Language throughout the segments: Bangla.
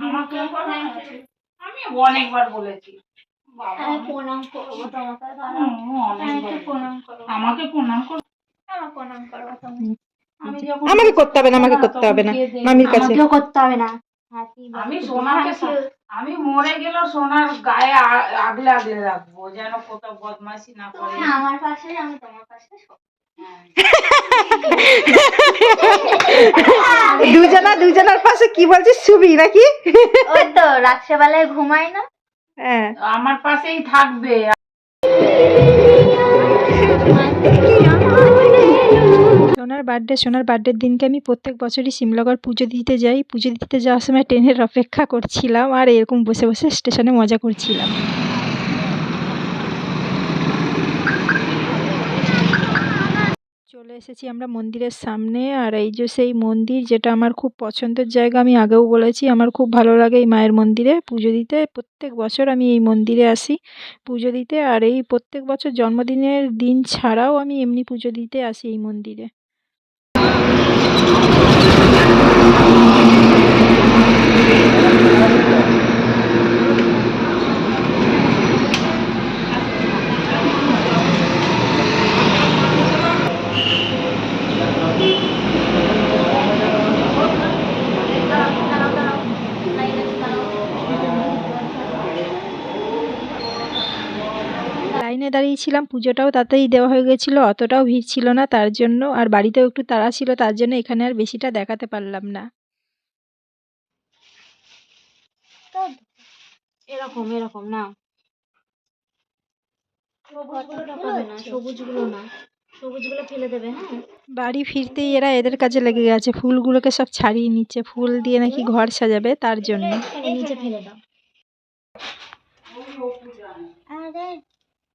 আমাকে আমি অনেকবার বলেছি। আমাকে প্রণাম করো। প্রণাম আমাকে করতে হবে না আমাকে হ্যাঁ, করতে হবে না। মামির কাছে। করতে হবে না। আমি সোনাকে আমি মরে গেল সোনার গায়ে আগলে আগলে রাখব যেন কোথাও বদমাইশি না করে। তুমি আমার পাশে আমি তোমার পাশে। দুজনা দুজনার পাশে কি বলছিস শুবি নাকি? ওই তো রাত্রেবেলায় ঘুমাই না। হ্যাঁ। আমার পাশেই থাকবে। সোনার বার্থডে, সোনার বার্থডের দিনকে আমি প্রত্যেক বছরই শিমলাগড় পুজো দিতে যাই। পুজো দিতে যাওয়ার সময় ট্রেনের অপেক্ষা করছিলাম আর এরকম বসে বসে স্টেশনে মজা করছিলাম। চলে এসেছি আমরা মন্দিরের সামনে আর এই যে সেই মন্দির যেটা আমার খুব পছন্দের জায়গা, আমি আগেও বলেছি আমার খুব ভালো লাগে এই মায়ের মন্দিরে পুজো দিতে। প্রত্যেক বছর আমি এই মন্দিরে আসি পুজো দিতে আর এই প্রত্যেক বছর জন্মদিনের দিন ছাড়াও আমি এমনি পুজো দিতে আসি এই মন্দিরে। লাইনে দাঁড়িয়েছিলাম পুজোটাও তাতেই দেওয়া হয়ে গেছিল অতটাও ভিড় ছিল না তার জন্য আর বাড়িতেও একটু তাড়া ছিল তার জন্য এখানে আর বেশিটা দেখাতে পারলাম না। এরকম এরকম না। সবুজগুলো না। সবুজগুলো ফেলে দেবে হ্যাঁ? বাড়ি ফিরতেই এরা এদের কাজে লেগে গেছে ফুলগুলোকে সব ছাড়িয়ে নিচ্ছে ফুল দিয়ে নাকি ঘর সাজাবে তার জন্য। নিচে ফেলে দাও।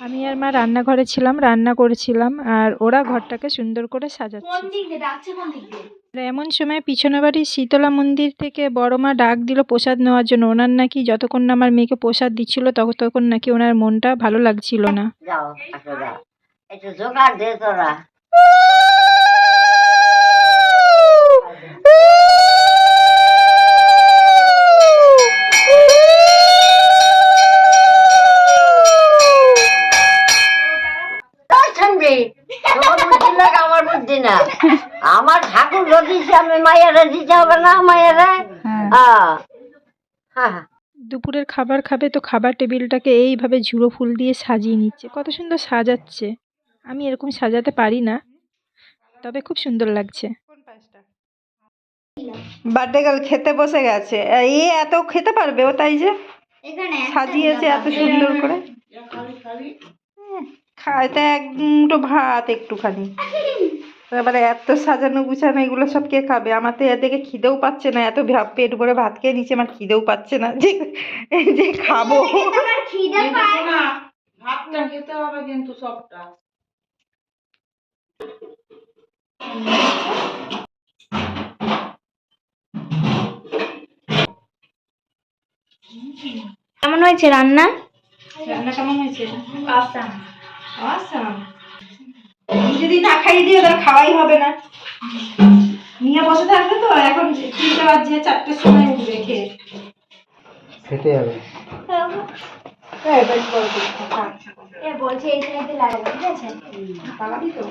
আমি আর মা রান্নাঘরে ছিলাম রান্না করেছিলাম আর ওরা ঘরটাকে সুন্দর করে সাজাচ্ছে। এমন সময় পিছনে বাড়ির শীতলা মন্দির থেকে বড় মা ডাক দিল প্রসাদ নেওয়ার জন্য। ওনার নাকি যতক্ষণ না আমার মেয়েকে প্রসাদ দিচ্ছিল ততক্ষণ নাকি ওনার মনটা ভালো লাগছিল না। ঠান্ডি তোর বুদ্ধি লাগ আমার বুদ্ধি না। আমার ঠাকুর যদি আমি মায়েরা দিতে হবে না মায়েরা? হ্যাঁ। দুপুরের খাবার খাবে তো খাবার টেবিলটাকে এইভাবে ঝুড়ো ফুল দিয়ে সাজিয়ে নিচ্ছে। কত সুন্দর সাজাচ্ছে। আমি এরকম সাজাতে পারি না তবে খুব সুন্দর লাগছে। বার্থডে গার্ল খেতে বসে গেছে। এ এত খেতে পারবে ও তাই যে সাজিয়েছে এত সুন্দর করে। খাইতে এক মুঠো ভাত একটুখানি। এবারে এত সাজানো গুছানো এগুলো সব কে খাবে? আমার তো এর দেখে খিদেও পাচ্ছে না এত পেট ভরে ভাত খেয়ে নিচে আমার খিদেও পাচ্ছে না। যে যে খাব। আমার না ভাতটা খেতে হবে কিন্তু সবটা কেমন হয়েছে রান্না? রান্না কেমন হয়েছে? যদি না খাইয়ে দিও তাহলে খাওয়াই হবে না। নিয়ে বসে থাকবে তো এখন তিনটে বাজছে চারটের সময় উঠবে খেয়ে। খেতে হবে। বলছে এই সাইডে লাগাবো ঠিক আছে? পালাবি তো।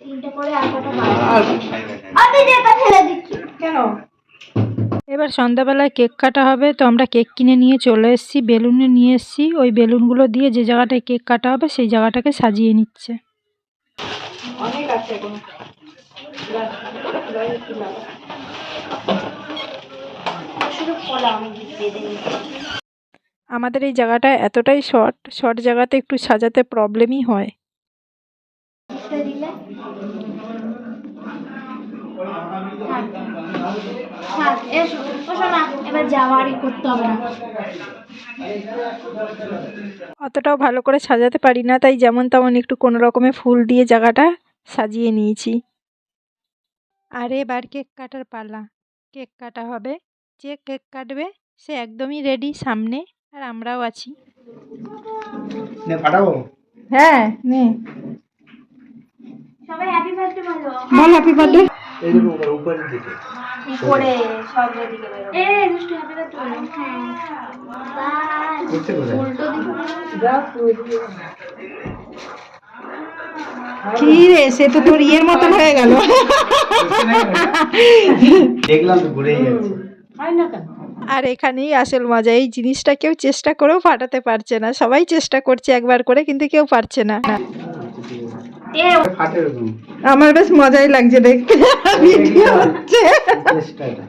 তিনটে করে আর কটা যেটা ফেলে দিচ্ছি কেন? এবার সন্ধ্যাবেলায় কেক কাটা হবে, তো আমরা কেক কিনে নিয়ে চলে এসেছি, বেলুনে নিয়ে এসেছি। ওই বেলুনগুলো দিয়ে যে জায়গাটায় কেক কাটা হবে, সেই জায়গাটাকে সাজিয়ে নিচ্ছে। আমাদের এই জায়গাটা এতটাই শর্ট শর্ট জায়গাতে একটু সাজাতে প্রবলেমই হয় দিলে থাক এসো ও শোনা এবার যাওয়ারই করতে হবে না অতটাও ভালো করে সাজাতে পারি না তাই যেমন তেমন একটু কোনো রকমে ফুল দিয়ে জায়গাটা সাজিয়ে নিয়েছি। আর এবার কেক কাটার পালা। কেক কাটা হবে যে কেক কাটবে সে একদমই রেডি সামনে আর আমরাও আছি। হ্যাঁ নে। সবাই হ্যাপি বার্থডে বলো। বল হ্যাপি বার্থডে এই দেখো উপরের দিকে। করে সব রেডি করে এ দুষ্টু হ্যাপি বার্থডে বলো হ্যাঁ। করতে কোথায় উল্টো দিকে কি রে সে তো তোর ইয়ের মতন হয়ে গেল। দেখলাম তো ঘুরেই যাচ্ছে। আর এখানেই আসল মজা এই জিনিসটা কেউ চেষ্টা করেও ফাটাতে পারছে না। সবাই চেষ্টা করছে একবার করে কিন্তু কেউ পারছে না। আমার বেশ মজাই লাগছে দেখতে। ভিডিও হচ্ছে। চেষ্টাটা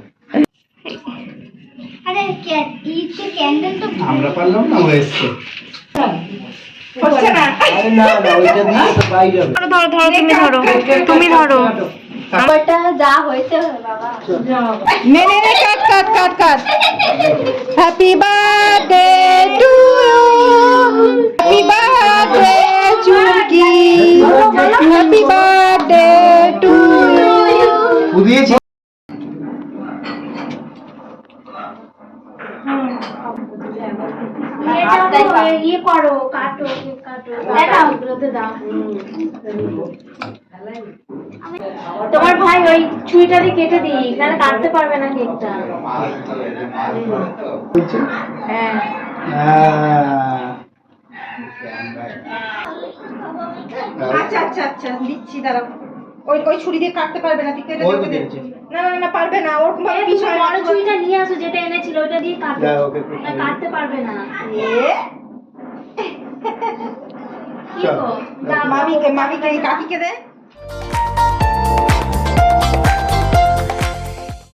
আরে ইচ্ছে ক্যান্ডেল তো আমরা পারলাম না ও এসছে। হচ্ছে না। আরে না না ওইটা দিয়ে তো বাইরে হবে ধরো ধরো তুমি ধরো তুমি ধরো। আমারটা যা হয়েছে বাবা। নে নে নে কাট কাট কাট কাট। হ্যাপি বার্থডে টু ইয়ে করো কাটো কাটো। দাও ওগুলোতে দাও। তোমার ভাই ওই ছুরিটা দিয়ে কেটে দিই নাহলে কাটতে পারবে না কেকটা। হ্যাঁ। আচ্ছা আচ্ছা আচ্ছা দিচ্ছি দাঁড়াও। ওই ওই ছুরি দিয়ে কাটতে পারবে না তুই কেটে। না না না পারবে না ওর পিছনে বড় ছুরিটা নিয়ে আসো যেটা এনেছিল ওটা দিয়ে কাটো না, কাটতে পারবে না। এ, কি চল। গো? মামিকে মামিকে এই কাকিকে দে।